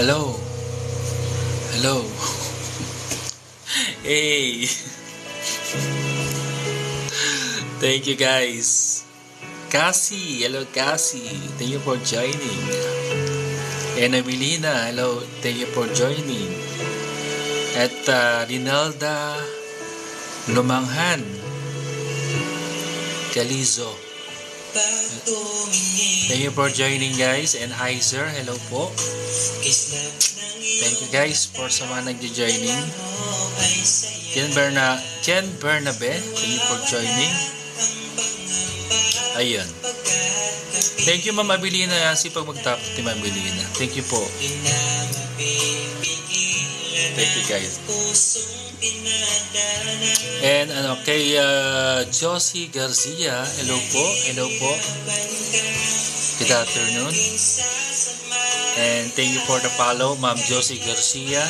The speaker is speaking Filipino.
Hello. Hello. hey. Thank you guys. Cassie, hello Cassie. Thank you for joining. And Abilina, hello. Thank you for joining. At uh, Rinalda Lumanghan. Calizo. Thank you for joining guys. And Heiser, hello po. Thank you guys for sa mga nagjo-joining. Jen Berna, Jen Bernabe, thank you for joining. Ayun. Thank you Ma'am Abilina. Si pag mag-tap Ma'am Abilina. Thank you po. Thank you guys. And ano, kay uh, Josie Garcia, hello po, hello po. Good afternoon. And thank you for the follow, Ma'am Josie Garcia.